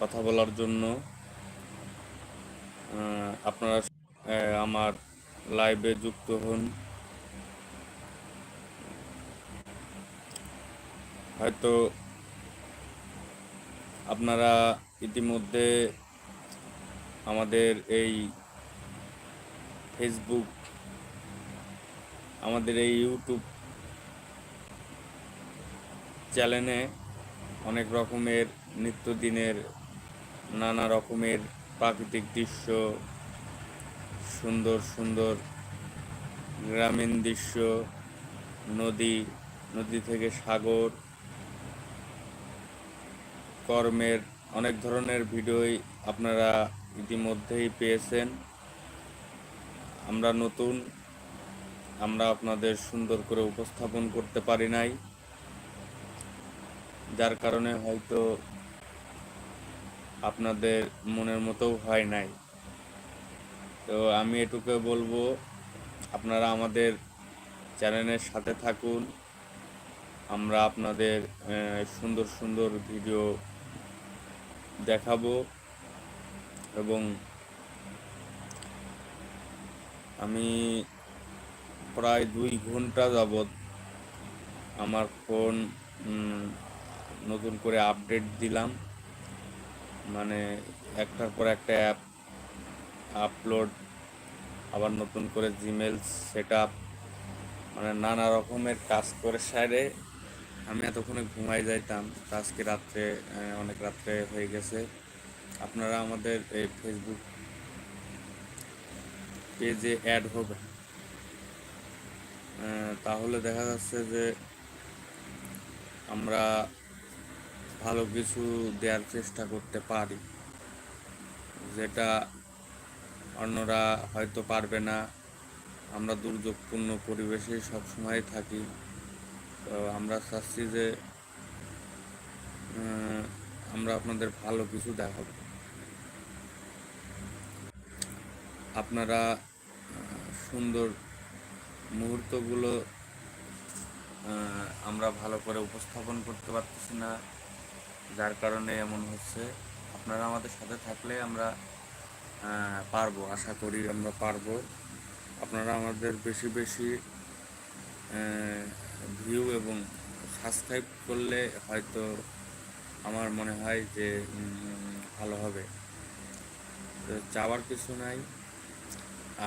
কথা বলার জন্য আপনারা আমার লাইভে যুক্ত হন। হয়তো আপনারা ইতিমধ্যে আমাদের এই ফেসবুক আমাদের এই ইউটিউব চ্যানেলে অনেক রকমের নিত্যদিনের নানা রকমের প্রাকৃতিক দৃশ্য, সুন্দর সুন্দর গ্রামীণ দৃশ্য, নদী নদী থেকে সাগর, কর্মের অনেক ধরনের ভিডিওই আপনারা ইতিমধ্যেই পেয়েছেন। আমরা নতুন, আমরা আপনাদের সুন্দর করে উপস্থাপন করতে পারি নাই। যার কারণে হয়তো আপনাদের মনের মতো হয় নাই। তো আমি এটুকু বলব, আপনারা আমাদের চ্যানেলের সাথে থাকুন। আমরা আপনাদের সুন্দর সুন্দর ভিডিও দেখাবো এবং আমি প্রায় দুই ঘণ্টা যাবৎ আমার ফোন নতুন করে আপডেট দিলাম। মানে একটার পর একটা অ্যাপ আপলোড আবার নতুন করে জিমেল সেট আপ মানে নানা রকমের কাজ করে সাইডে আমি এতক্ষণে ঘুমাই যাইতাম আজকে রাত্রে অনেক রাত্রে হয়ে গেছে। আপনারা আমাদের এই ফেসবুক পেজে অ্যাড হবে তাহলে দেখা যাচ্ছে যে আমরা ভালো কিছু দেওয়ার চেষ্টা করতে পারি। যেটা অন্যরা হয়তো পারবে না। আমরা দুর্যোগপূর্ণ পরিবেশে সবসময় থাকি। তো আমরা চাচ্ছি যে আমরা আপনাদের ভালো কিছু দেখাব। আপনারা, সুন্দর মুহূর্তগুলো আমরা ভালো করে উপস্থাপন করতে পারতেছি না। যার কারণে এমন হচ্ছে। আপনারা আমাদের সাথে থাকলে আমরা পারব, আশা করি আমরা পারব। আপনারা আমাদের বেশি বেশি ভিউ এবং সাবস্ক্রাইব করলে হয়তো আমার মনে হয় যে ভালো হবে। তো চাওয়ার কিছু নাই।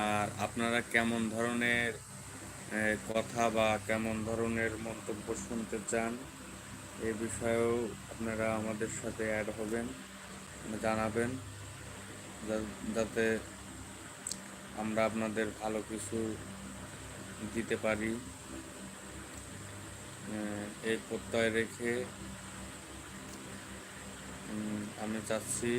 আর আপনারা কেমন ধরনের কথা বা কেমন ধরনের মন্তব্য শুনতে চান এ বিষয়েও আপনারা আমাদের সাথে অ্যাড হবেন, জানাবেন যাতে আমরা আপনাদের ভালো কিছু দিতে পারি। এই প্রত্যয় রেখে আমি চাচ্ছি